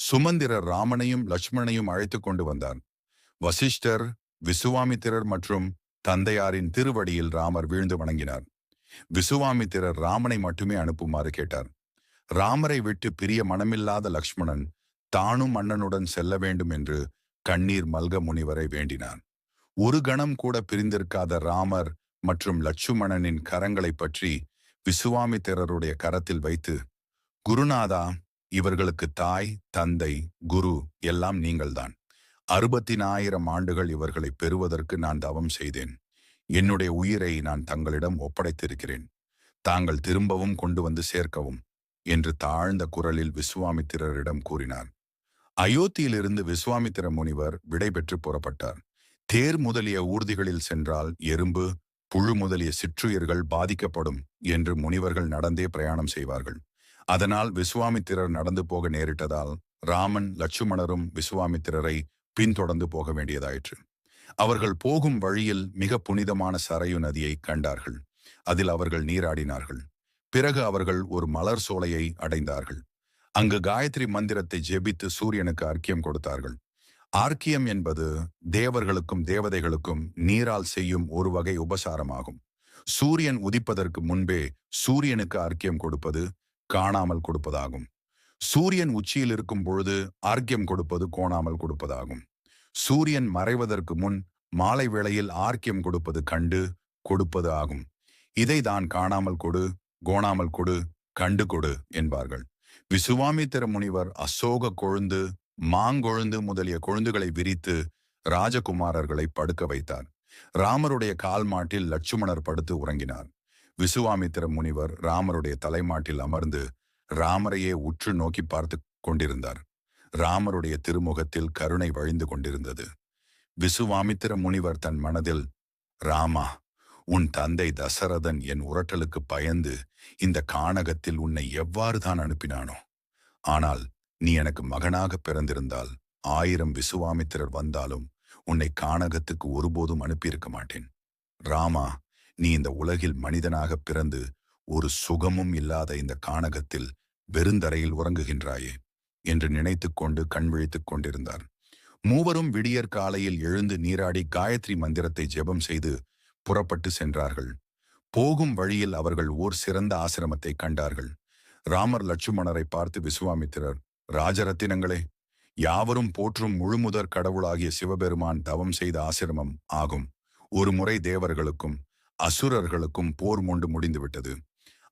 சுமந்திரர் ராமனையும் லட்சுமணனையும் அழைத்துக் கொண்டு வந்தார். வசிஷ்டர் விசுவாமித்திரர் மற்றும் தந்தையாரின் திருவடியில் ராமர் வீழ்ந்து வணங்கினார். விசுவாமித்திரர் ராமனை மட்டுமே அனுப்புமாறு கேட்டார். ராமரை விட்டு பிரிய மனமில்லாத லக்ஷ்மணன் தானும் அண்ணனுடன் செல்ல வேண்டும் என்று கண்ணீர் மல்க முனிவரை வேண்டினார் ஒரு கணம் கூட பிரிந்திருக்காத ராமர் மற்றும் லட்சுமணனின் கரங்களை பற்றி விசுவாமித்திரருடைய கரத்தில் வைத்து குருநாதா இவர்களுக்கு தாய் தந்தை குரு எல்லாம் நீங்கள்தான். அறுபத்தினாயிரம் ஆண்டுகள் இவர்களை பெறுவதற்கு நான் தவம் செய்தேன். என்னுடைய உயிரை நான் தங்களிடம் ஒப்படைத்திருக்கிறேன். தாங்கள் திரும்பவும் கொண்டு வந்து சேர்க்கவும் என்று தாழ்ந்த குரலில் விஸ்வாமித்திரரிடம் கூறினார். அயோத்தியிலிருந்து விஸ்வாமித்திர முனிவர் விடைபெற்று புறப்பட்டார். தேர் முதலிய ஊர்திகளில் சென்றால் எறும்பு புழு முதலிய சிற்றுயிர்கள் பாதிக்கப்படும் என்று முனிவர்கள் நடந்தே பிரயாணம் செய்வார்கள். அதனால் விஸ்வாமித்திரர் நடந்து போக நேரிட்டதால் ராமன் லட்சுமணரும் விஸ்வாமித்திரரை பின்தொடர்ந்து போக வேண்டியதாயிற்று. அவர்கள் போகும் வழியில் மிக புனிதமான சரையு நதியை கண்டார்கள். அதில் அவர்கள் நீராடினார்கள். பிறகு அவர்கள் ஒரு மலர் சோலையை அடைந்தார்கள். அங்கு காயத்ரி மந்திரத்தை ஜெபித்து சூரியனுக்கு அர்க்கியம் கொடுத்தார்கள். ஆர்க்கியம் என்பது தேவர்களுக்கும் தேவதைகளுக்கும் நீரால் செய்யும் ஒரு வகை உபசாரமாகும். சூரியன் உதிப்பதற்கு முன்பே சூரியனுக்கு அர்க்கியம் கொடுப்பது காணாமல் கொடுப்பதாகும். சூரியன் உச்சியில் இருக்கும் பொழுது ஆர்க்கியம் கொடுப்பது கோணாமல் கொடுப்பதாகும். சூரியன் மறைவதற்கு முன் மாலை வேளையில் ஆர்க்கியம் கொடுப்பது கண்டு கொடுப்பது ஆகும். இதை தான் காணாமல் கொடு கோணாமல் கொடு கண்டு கொடு என்பார்கள். விசுவாமித்திர முனிவர் அசோக கொழுந்து மாங்கொழுந்து முதலிய கொழுந்துகளை விரித்து ராஜகுமாரர்களை படுக்க வைத்தார். ராமருடைய கால் மாட்டில் லட்சுமணர் படுத்து உறங்கினார். விசுவாமித்திர முனிவர் ராமருடைய தலைமாட்டில் அமர்ந்து ராமரையே உற்று நோக்கி பார்த்து கொண்டிருந்தார். ராமருடைய திருமுகத்தில் கருணை வழிந்து கொண்டிருந்தது. விசுவாமித்திர முனிவர் தன் மனதில் ராமா உன் தந்தை தசரதன் என் உரட்டலுக்கு பயந்து இந்த கானகத்தில் உன்னை எவ்வாறு தான் அனுப்பினானோ? ஆனால் நீ எனக்கு மகனாக பிறந்திருந்தால் ஆயிரம் விசுவாமித்திரர் வந்தாலும் உன்னை கானகத்துக்கு ஒருபோதும் அனுப்பியிருக்க மாட்டேன். ராமா நீ இந்த உலகில் மனிதனாக பிறந்து ஒரு சுகமும் இல்லாத இந்த கானகத்தில் வெறுந்தரையில் உறங்குகின்றாயே என்று நினைத்துக் கொண்டு கண் விழித்துக் கொண்டிருந்தார். மூவரும் விடியற் காலையில் எழுந்து நீராடி காயத்ரி மந்திரத்தை ஜெபம் செய்து புறப்பட்டு சென்றார்கள். போகும் வழியில் அவர்கள் ஓர் சிறந்த ஆசிரமத்தை கண்டார்கள். ராமர் லட்சுமணரை பார்த்து விசுவாமித்திரர் ராஜரத்தினங்களே யாவரும் போற்றும் முழுமுதற் கடவுளாகிய சிவபெருமான் தவம் செய்த ஆசிரமம் ஆகும். ஒரு முறை தேவர்களுக்கும் அசுரர்களுக்கும் போர் மூண்டு முடிந்துவிட்டது.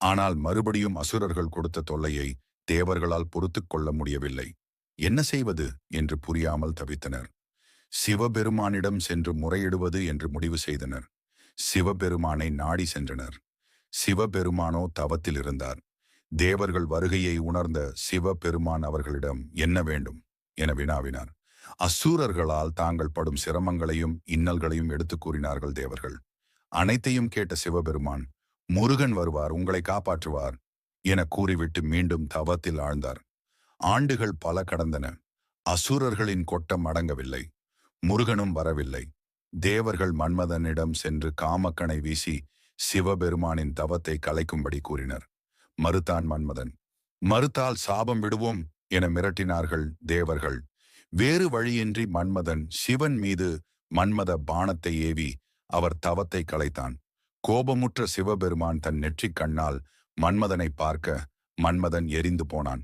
ஆனால் மறுபடியும் அசுரர்கள் கொடுத்த தொல்லையை தேவர்களால் பொறுத்து கொள்ள முடியவில்லை. என்ன செய்வது? என்று புரியாமல் தவித்தனர். சிவபெருமானிடம் சென்று முறையிடுவது என்று முடிவு செய்தனர். சிவபெருமானை நாடி சென்றனர். சிவபெருமானோ தவத்தில் இருந்தார். தேவர்கள் வருகையை உணர்ந்த சிவபெருமான் அவர்களிடம் என்ன வேண்டும்? என வினாவினார். அசூரர்களால் தாங்கள் படும் சிரமங்களையும் இன்னல்களையும் எடுத்து கூறினார்கள் தேவர்கள். அனைத்தையும் கேட்ட சிவபெருமான் முருகன் வருவார் உங்களை காப்பாற்றுவார் என கூறிவிட்டு மீண்டும் தவத்தில் ஆழ்ந்தார். ஆண்டுகள் பல கடந்தன. அசுரர்களின் கொட்டம் அடங்கவில்லை. முருகனும் வரவில்லை. தேவர்கள் மன்மதனிடம் சென்று காமக்கனை வீசி சிவபெருமானின் தவத்தை கலைக்கும்படி கூறினர். மறுத்தான் மன்மதன் மறுத்தால் சாபம் விடுவோம் என மிரட்டினார்கள் தேவர்கள். வேறு வழியின்றி மன்மதன் சிவன் மீது மன்மத பானத்தை ஏவி அவர் தவத்தை கலைத்தான் கோபமுற்ற சிவபெருமான் தன் நெற்றிக் கண்ணால் மன்மதனை பார்க்க மன்மதன் எரிந்து போனான்.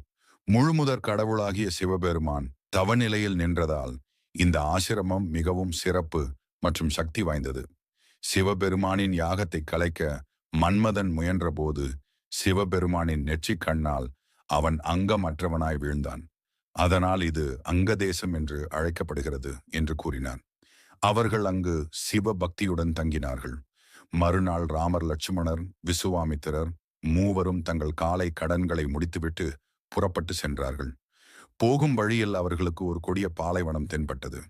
முழுமுதற் கடவுளாகிய சிவபெருமான் தவநிலையில் நின்றதால் இந்த ஆசிரமம் மிகவும் சிறப்பு மற்றும் சக்தி வாய்ந்தது. சிவபெருமானின் யாகத்தை கலைக்க மன்மதன் முயன்றபோது சிவபெருமானின் நெற்றிக் கண்ணால் அவன் அங்கமற்றவனாய் வீழ்ந்தான். அதனால் இது அங்கதேசம் என்று அழைக்கப்படுகிறது என்று கூறினான். அவர்கள் அங்கு சிவ பக்தியுடன் தங்கினார்கள். மறுநாள் ராமர் லட்சுமணர் விசுவாமித்திரர் மூவரும் தங்கள் காலை கடன்களை முடித்துவிட்டு புறப்பட்டு சென்றார்கள். போகும் வழியில் அவர்களுக்கு ஒரு கொடிய பாலைவனம் தென்பட்டது.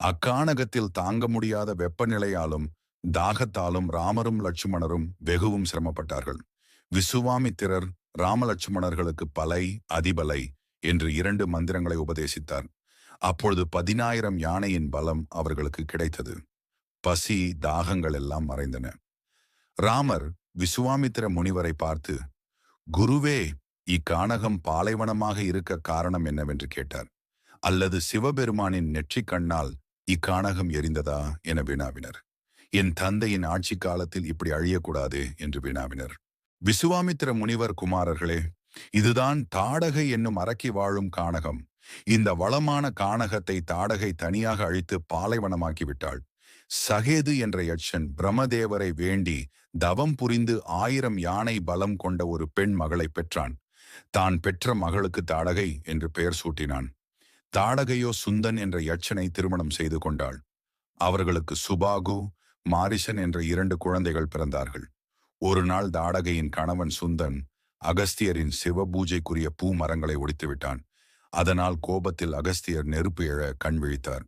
அக்கானகத்தில் தாங்க முடியாத வெப்பநிலையாலும் தாகத்தாலும் ராமரும் லட்சுமணரும் வெகுவும் சிரமப்பட்டார்கள். விசுவாமித்திரர் ராமலட்சுமணர்களுக்கு பலை அதிபலை என்று இரண்டு மந்திரங்களை உபதேசித்தார். அப்பொழுது பதினாயிரம் யானையின் பலம் அவர்களுக்கு கிடைத்தது. பசி தாகங்கள் எல்லாம் மறைந்தன. ராமர் விசுவாமித்திர முனிவரை பார்த்து குருவே இக்கானகம் பாலைவனமாக இருக்க காரணம் என்னவென்று கேட்டார். அல்லது சிவபெருமானின் நெற்றிக் கண்ணால் இக்கானகம் எரிந்ததா? என வினாவினர். என் தந்தையின் ஆட்சி காலத்தில் இப்படி அழியக்கூடாது என்று வினாவினர். விசுவாமித்திர முனிவர் குமாரர்களே இதுதான் தாடகை என்னும் அரக்கி வாழும் கானகம். இந்த வளமான கானகத்தை தாடகை தனியாக அழித்து பாலைவனமாக்கிவிட்டாள். சகேது என்ற யட்சன் பிரமதேவரை வேண்டி தவம் புரிந்து ஆயிரம் யானை பலம் கொண்ட ஒரு பெண் மகளை பெற்றான். தான் பெற்ற மகளுக்கு தாடகை என்று பெயர் சூட்டினான். தாடகையோ சுந்தன் என்ற யட்சனை திருமணம் செய்து கொண்டாள். அவர்களுக்கு சுபாகு மாரிசன் என்ற இரண்டு குழந்தைகள் பிறந்தார்கள். ஒரு நாள் தாடகையின் கணவன் சுந்தன் அகஸ்தியரின் சிவபூஜைக்குரிய பூ மரங்களை ஒடித்து விட்டான் அதனால் கோபத்தில் அகஸ்தியர் நெருப்பு எழ கண் விழித்தார்.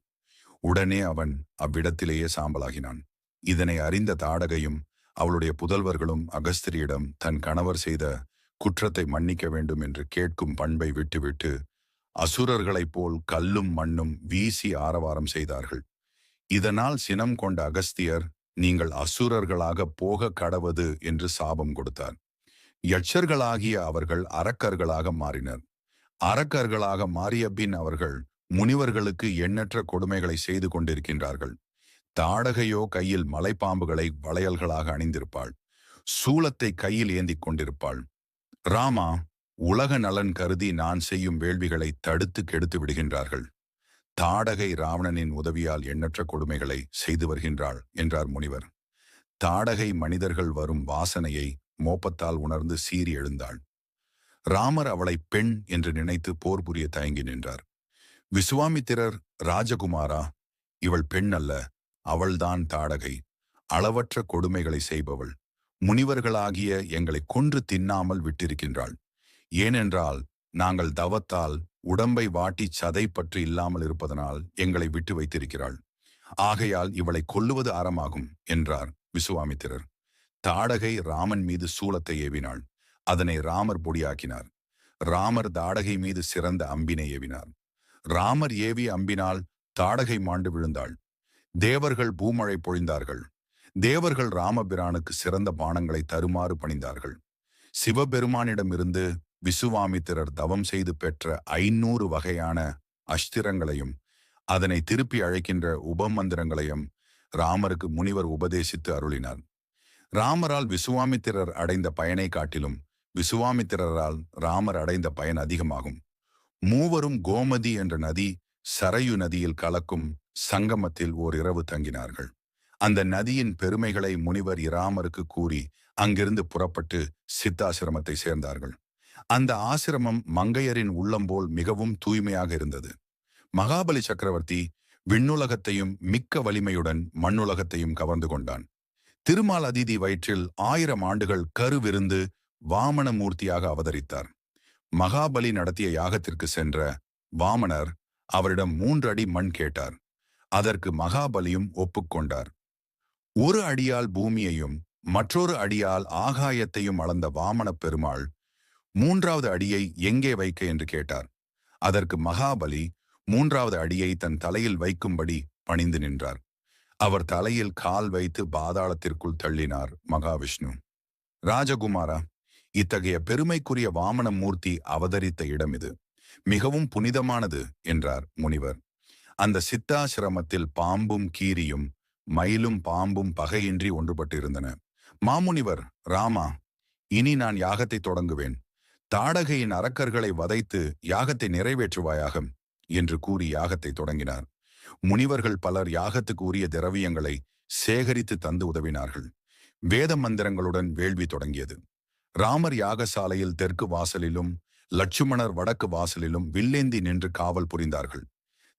உடனே அவன் அவ்விடத்திலேயே சாம்பலாகினான். இதனை அறிந்த தாடகையும் அவளுடைய புதல்வர்களும் அகஸ்திரியிடம் தன் கணவர் செய்த குற்றத்தை மன்னிக்க வேண்டும் என்று கேட்கும் பண்பை விட்டுவிட்டு அசுரர்களைப் போல் கல்லும் மண்ணும் வீசி ஆரவாரம் செய்தார்கள். இதனால் சினம் கொண்ட அகஸ்தியர் நீங்கள் அசுரர்களாக போக கடவது என்று சாபம் கொடுத்தார். யட்சர்களாகிய அவர்கள் அரக்கர்களாக மாறினர். அரக்கர்களாக மாறிய பின் அவர்கள் முனிவர்களுக்கு எண்ணற்ற கொடுமைகளை செய்து கொண்டிருக்கின்றார்கள். தாடகையோ கையில் மலைப்பாம்புகளை வளையல்களாக அணிந்திருப்பாள். சூலத்தை கையில் ஏந்தி கொண்டிருப்பாள். ராமா உலக நலன் கருதி நான் செய்யும் வேள்விகளை தடுத்து கெடுத்து விடுகின்றார்கள். தாடகை ராவணனின் உதவியால் எண்ணற்ற கொடுமைகளை செய்து வருகின்றாள் என்றார் முனிவர். தாடகை மனிதர்கள் வரும் வாசனையை மோப்பத்தால் உணர்ந்து சீறி எழுந்தாள். ராமர் அவளை பெண் என்று நினைத்து போர் புரிய தயங்கி நின்றார். விசுவாமித்திரர் ராஜகுமாரா இவள் பெண் அல்ல அவள்தான் தாடகை. அளவற்ற கொடுமைகளை செய்பவள். முனிவர்களாகிய எங்களை கொன்று தின்னாமல் விட்டிருக்கின்றாள். ஏனென்றால் நாங்கள் தவத்தால் உடம்பை வாட்டி சதை பற்றி இல்லாமல் இருப்பதனால் எங்களை விட்டு வைத்திருக்கிறாள். ஆகையால் இவளை கொல்லுவது அறமாகும் என்றார் விசுவாமித்திரர். தாடகை ராமன் மீது சூலத்தை ஏவினாள். அதனை ராமர் பொடியாக்கினார். ராமர் தாடகை மீது சிறந்த அம்பினை ஏவினார். ராமர் ஏவி அம்பினால் தாடகை மாண்டு விழுந்தாள். தேவர்கள் பூமழை பொழிந்தார்கள். தேவர்கள் ராமபிரானுக்கு சிறந்த பானங்களை தருமாறு பணிந்தார்கள். சிவபெருமானிடமிருந்து விசுவாமித்திரர் தவம் செய்து பெற்ற ஐநூறு வகையான அஸ்திரங்களையும் அதனை திருப்பி அழைக்கின்ற உபமந்திரங்களையும் ராமருக்கு முனிவர் உபதேசித்து அருளினார். ராமரால் விசுவாமித்திரர் அடைந்த பயனை காட்டிலும் விசுவாமித்திரரால் ராமர் அடைந்த பயன் அதிகமாகும். மூவரும் கோமதி என்ற நதி சரையு நதியில் கலக்கும் சங்கமத்தில் ஓர் இரவு தங்கினார்கள். அந்த நதியின் பெருமைகளை முனிவர் இராமருக்கு கூறி அங்கிருந்து புறப்பட்டு சித்தாசிரமத்தை சேர்ந்தார்கள். அந்த ஆசிரமம் மங்கையரின் உள்ளம்போல் மிகவும் தூய்மையாக இருந்தது. மகாபலி சக்கரவர்த்தி விண்ணுலகத்தையும் மிக்க வலிமையுடன் மண்ணுலகத்தையும் கவர்ந்து கொண்டான். திருமால் அதிதி வயிற்றில் ஆயிரம் ஆண்டுகள் கருவிருந்து வாமன மூர்த்தியாக அவதரித்தார். மகாபலி நடத்திய யாகத்திற்கு சென்ற வாமனர் அவரிடம் மூன்று அடி மண் கேட்டார். அதற்கு மகாபலியும் ஒப்புக்கொண்டார். ஒரு அடியால் பூமியையும் மற்றொரு அடியால் ஆகாயத்தையும் அளந்த வாமனப் பெருமாள் மூன்றாவது அடியை எங்கே வைக்க என்று கேட்டார். அதற்கு மகாபலி மூன்றாவது அடியை தன் தலையில் வைக்கும்படி பணிந்து நின்றார். அவர் தலையில் கால் வைத்து பாதாளத்திற்குள் தள்ளினார் மகாவிஷ்ணு. ராஜகுமாரா இத்தகைய பெருமைக்குரிய வாமன மூர்த்தி அவதரித்த இடம் இது. மிகவும் புனிதமானது என்றார் முனிவர். அந்த சித்தாசிரமத்தில் பாம்பும் கீரியும் மயிலும் பாம்பும் பகையின்றி ஒன்றுபட்டிருந்தன. மாமுனிவர் ராமா இனி நான் யாகத்தை தொடங்குவேன். தாடகையின் அரக்கர்களை வதைத்து யாகத்தை நிறைவேற்றுவாயாக என்று கூறி யாகத்தை தொடங்கினார். முனிவர்கள் பலர் யாகத்துக்கு உரிய திரவியங்களை சேகரித்து தந்து உதவினார்கள். வேத மந்திரங்களுடன் வேள்வி தொடங்கியது. ராமர் யாகசாலையில் தெற்கு வாசலிலும் லட்சுமணர் வடக்கு வாசலிலும் வில்லேந்தி நின்று காவல் புரிந்தார்கள்.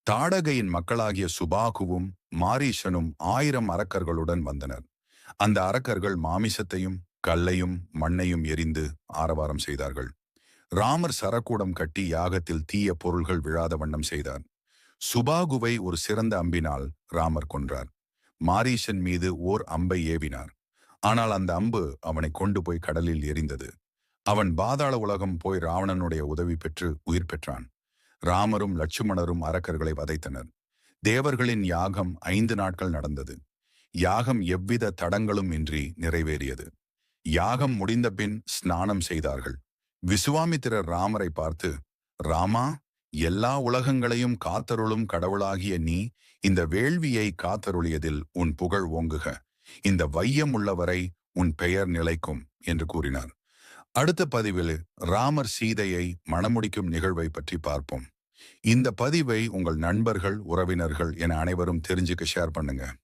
தாடகையின் மக்களாகிய சுபாகுவும் மாரீஷனும் ஆயிரம் அரக்கர்களுடன் வந்தனர். அந்த அரக்கர்கள் மாமிசத்தையும் கல்லையும் மண்ணையும் எரிந்து ஆரவாரம் செய்தார்கள். ராமர் சரக்கூடம் கட்டி யாகத்தில் தீய பொருள்கள் விழாத வண்ணம் செய்தார். சுபாகுவை ஒரு சிறந்த அம்பினால் ராமர் கொன்றார். மாரீஷன் மீது ஓர் அம்பை ஏவினார். ஆனால் அந்த அம்பு அவனை கொண்டு போய் கடலில் எரிந்தது. அவன் பாதாள உலகம் போய் ராவணனுடைய உதவி பெற்று உயிர் பெற்றான். ராமரும் லட்சுமணரும் அரக்கர்களை வதைத்தனர். தேவர்களின் யாகம் ஐந்து நாட்கள் நடந்தது. யாகம் எவ்வித தடங்களும் இன்றி நிறைவேறியது. யாகம் முடிந்த பின் ஸ்நானம் செய்தார்கள். விசுவாமித்திரர் ராமரை பார்த்து ராமா எல்லா உலகங்களையும் காத்தருளும் கடவுளாகிய நீ இந்த வேள்வியை காத்தருளியதில் உன் புகழ் ஓங்குக. இந்த வையம் உள்ளவரை உன் பெயர் நிலைக்கும் என்று கூறினார். அடுத்த பதிவில் ராமர் சீதையை மணமுடிக்கும் நிகழ்வை பற்றி பார்ப்போம். இந்த பதிவை உங்கள் நண்பர்கள் உறவினர்கள் என அனைவரும் தெரிஞ்சுக்க ஷேர் பண்ணுங்க.